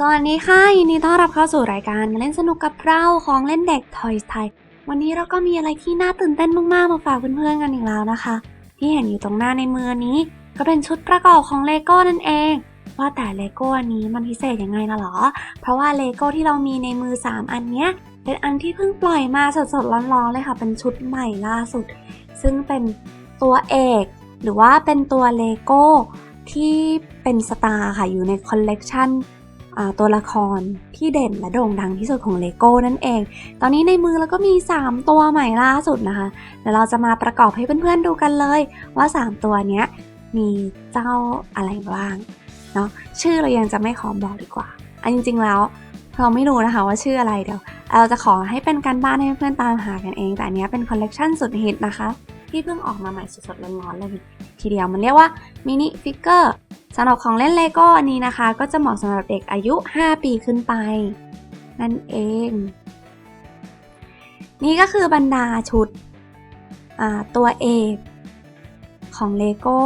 สวัสดีค่ะ ยินดีต้อนรับเข้าสู่รายการมาเล่นสนุกกับเราของเล่นเด็ก Toys Thai วันนี้เราก็มีอะไรที่น่าตื่นเต้นมากๆ มาฝากเพื่อนๆกันอีกแล้วนะคะ ที่เห็นอยู่ตรงหน้าในมือนี้ ก็เป็นชุดประกอบของเลโก้นั่นเอง ว่าแต่เลโก้อันนี้มันพิเศษยังไงล่ะหรอ เพราะว่าเลโก้ที่เรามีในมือ 3 อันเนี้ยเป็นอันที่เพิ่งปล่อยมาสดๆร้อนๆเลยค่ะ เป็นชุดใหม่ล่าสุด ซึ่งเป็นตัวเอก หรือว่าเป็นตัวเลโก้ที่เป็นสตาร์ค่ะอยู่ในคอลเลกชัน ตัวละครที่เด่นและโด่งดังที่สุดของเลโก้นั่นเอง ตอนนี้ในมือเราก็มี 3 ตัวใหม่ล่าสุดนะคะเดี๋ยวเราจะมาประกอบให้เพื่อนๆดูกันเลยว่า 3 ตัวเนี้ยมีเจ้าอะไรบ้างเนาะชื่อเรายังจะไม่ขอบอกดีกว่า อันจริงๆแล้วเราไม่รู้นะคะว่าชื่ออะไรเดี๋ยวเราจะขอให้เป็นการบ้านให้เพื่อนๆตามหากันเอง แต่อันนี้เป็นคอลเลกชันสุดฮิตนะคะ ที่เพิ่งออกมาใหม่สดๆร้อนๆเลยทีเดียวมันเรียกว่ามินิฟิกเกอร์สำหรับของเล่นเลโก้อันนี้นะคะ ก็จะเหมาะสำหรับเด็กอายุ 5 ปีขึ้นไป นั่นเอง นี่ก็คือบรรดาชุดตัวเอกของเลโก้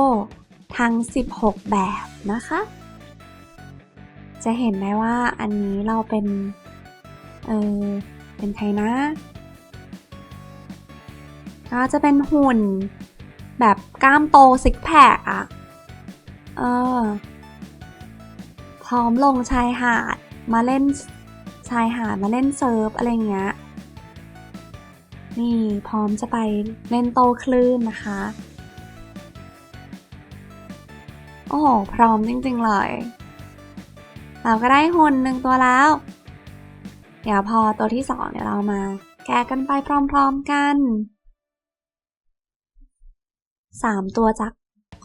ทั้ง 16 แบบนะคะ จะเห็นได้ว่าอันนี้เราเป็น เออเป็นใครนะ ก็จะเป็นหุ่น แบบกล้ามโตซิกแพคอะเออ พร้อมลงชายหาดมาเล่นชายหาดมาเล่นเซิร์ฟอะไรเงี้ย นี่พร้อมจะไปเล่นโตคลื่นนะคะ โอ้โหพร้อมจริงๆเลย เราก็ได้หุ่นหนึ่งตัวแล้ว เดี๋ยวพอตัวที่สองเดี๋ยวเรามาแกะกันไปพร้อมๆกัน 3 ตัวจาก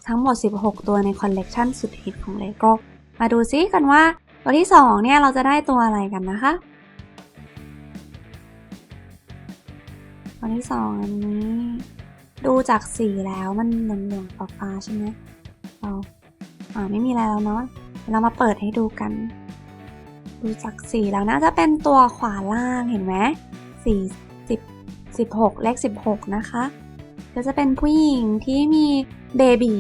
ทั้งหมด 16 ตัวในคอลเลกชันสุดฮิตของ LEGO มาดูซิกันว่าตัวที่ 2 เนี่ยเราจะได้ตัวอะไรกันนะคะตัวที่ 2 อันนี้ ดูจากสีแล้วมันเหลืองๆฟ้าๆใช่ไหมเราอ่าไม่มีอะไรแล้วเนาะเดี๋ยวเรามาเปิดให้ดูกัน ดูจากสีแล้วน่าจะเป็นตัวขวาล่างเห็นไหมสี่สิบสิบหกเลขสิบหกนะคะ ก็จะเป็นผู้หญิงที่มีเบบี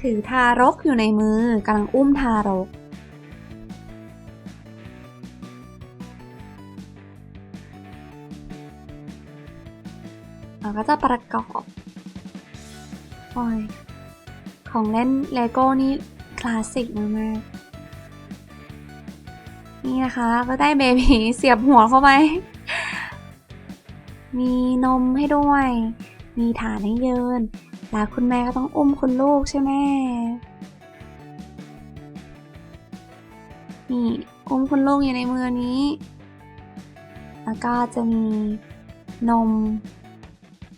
ถือทารกอยู่ในมือกำลังอุ้มทารก เราก็จะประกอบโอ้ยของเล่นเลโก้นี่คลาสสิกมากๆนี่นะคะ ก็ได้เบบีเสียบหัวเข้าไป มีนมให้ด้วย มีฐานให้ยืนแล้วคุณแม่ก็ต้องอุ้มคุณลูกใช่ไหมนี่อุ้มคุณลูกอยู่ในมือนี้ แล้วก็จะมีนม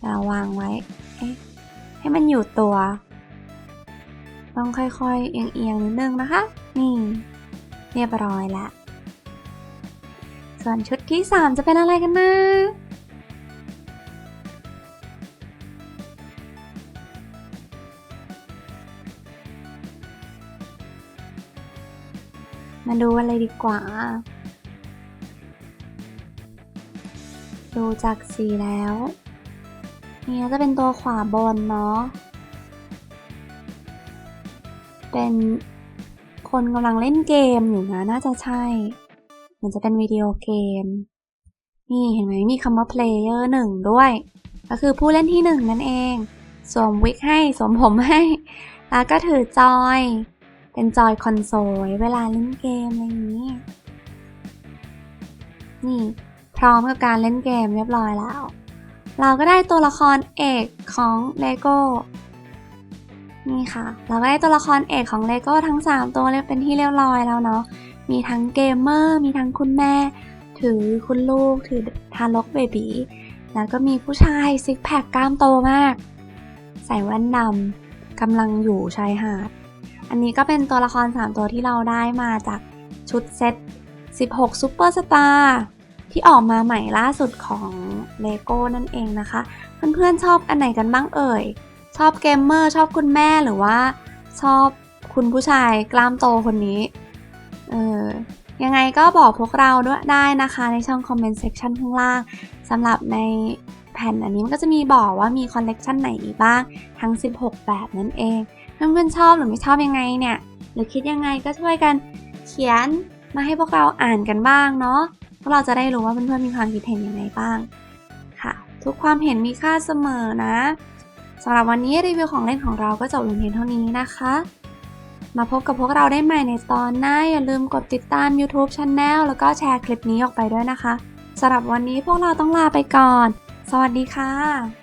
เราวางไว้ เอ๊ะ ให้มันอยู่ตัว ต้องค่อยๆ เอียงๆนิดนึงนะคะ นี่ เรียบร้อยแล้วส่วนชุดที่ 3 จะเป็นอะไรกันนะ มาดูอะไรดีกว่า ดูจากสีแล้ว นี่จะเป็นตัวขวาบนเนาะ เป็นคนกำลังเล่นเกมอยู่นะ น่าจะใช่ เหมันจะเป็นวิดีโอเกม นี่เห็นไหมมีคำว่า player หนึ่งด้วย ก็คือผู้เล่นที่หนึ่งนั่นเอง สวมวิกให้ สวมผมให้ แล้วก็ถือจอย เป็นจอยคอนโซลเวลาเล่นเกมอะไรอย่างนี้ นี่พร้อมกับการเล่นเกมเรียบร้อยแล้ว เราก็ได้ตัวละครเอกของ LEGO นี่ค่ะ เราก็ได้ตัวละครเอกของ LEGO ทั้ง 3 ตัวเรียบเป็นที่เรียบร้อยแล้วเนาะ มีทั้งเกมเมอร์ มีทั้งคุณแม่ ถือคุณลูก ถือทารกเบบีแล้วก็มีผู้ชายซิกแพคกล้ามโตมาก ใส่แว่นดำกำลังอยู่ชายหาด อันนี้ก็เป็นตัวละคร 3 ตัวที่เราได้มาจากชุดเซต 16 Super Star ที่ออกมาใหม่ล่าสุดของ LEGO นั่นเองนะคะ เพื่อนๆชอบอันไหนกันบ้างเอ่ย ชอบเกมเมอร์ชอบคุณแม่หรือว่า ชอบคุณผู้ชายกล้ามโตคนนี้ เออยังไงก็บอกพวกเราด้วยได้นะคะในช่องคอมเมนต์เซ c ชันข้างล่างสำหรับในแผ่นอันนี้มันก็จะมีบอกว่ามีคอลเลกชันไหนอีกบ้างทั้ง 16 แบบนั่นเอง เพื่อนๆชอบหรือไม่ชอบยังไงเนี่ย หรือคิดยังไงก็ช่วยกันเขียนมาให้พวกเราอ่านกันบ้างเนาะพวกเราจะได้รู้ว่าเพื่อนๆมีความคิดเห็นยังไงบ้างค่ะ ทุกความเห็นมีค่าเสมอนะสำหรับวันนี้รีวิวของเล่นของเราก็จบลงเพียงเท่านี้นะคะ มาพบกับพวกเราได้ใหม่ในตอนหน้า อย่าลืมกดติดตาม YouTube Channel แล้วก็แชร์คลิปนี้ออกไปด้วยนะคะสำหรับวันนี้พวกเราต้องลาไปก่อน สวัสดีค่ะ